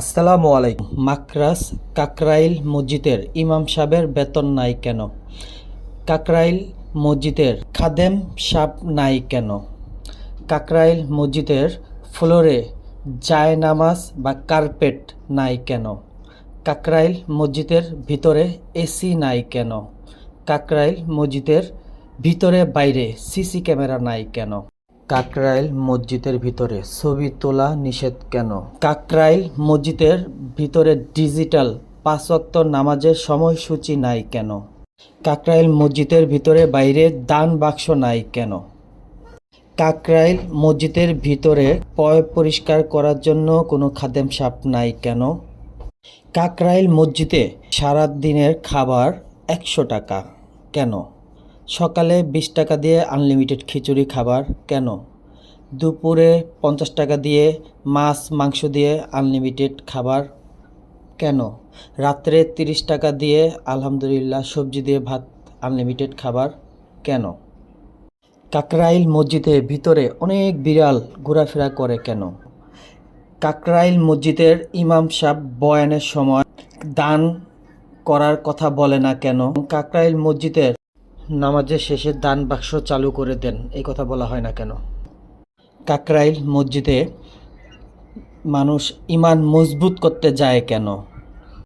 আসসালামু আলাইকুম। মাকরাস কাকরাইল মসজিদের ইমাম সাহেবের বেতন নাই কেন? কাকরাইল মসজিদের খাদেম সাপ নাই কেন? কাকরাইল মসজিদের ফ্লোরে জায় নামাজ বা কার্পেট নাই কেন? কাকরাইল মসজিদের ভিতরে এসি নাই কেন? কাকরাইল মসজিদের ভিতরে বাইরে সিসি ক্যামেরা নাই কেন? কাকরাইল মসজিদের ভিতরে। ছবি তোলা নিষেধ কেন? কাকরাইল মসজিদের ভিতরে ডিজিটাল পাঁচ ওয়াক্ত নামাজের সময়সূচি নাই কেন? কাকরাইল মসজিদের ভিতরে বাইরে দান বাক্স নাই কেন? কাকরাইল মসজিদের ভিতরে পয় পরিষ্কার করার জন্য কোনো খাদেম সাপ নাই কেন? কাকরাইল মসজিদে সারা দিনের খাবার একশো টাকা। কেন? সকালে বিশ টাকা দিয়ে আনলিমিটেড খিচুড়ি খাবার কেন? দুপুরে পঞ্চাশ টাকা দিয়ে মাছ, মাংস দিয়ে আনলিমিটেড খাবার কেন? রাত্রে তিরিশ টাকা দিয়ে আলহামদুলিল্লাহ সবজি দিয়ে ভাত আনলিমিটেড খাবার কেন? কাকরাইল মসজিদের ভিতরে অনেক বিড়াল ঘোরাফেরা করে কেন? কাকরাইল মসজিদের ইমাম সাহেব বয়ানের সময় দান করার কথা বলে না কেন? কাকরাইল মসজিদের নামাজের শেষে দান বাক্স চালু করে দেন। এই কথা বলা হয় না কেন? কাকরাইল মসজিদে মানুষ ইমান মজবুত করতে যায় কেন?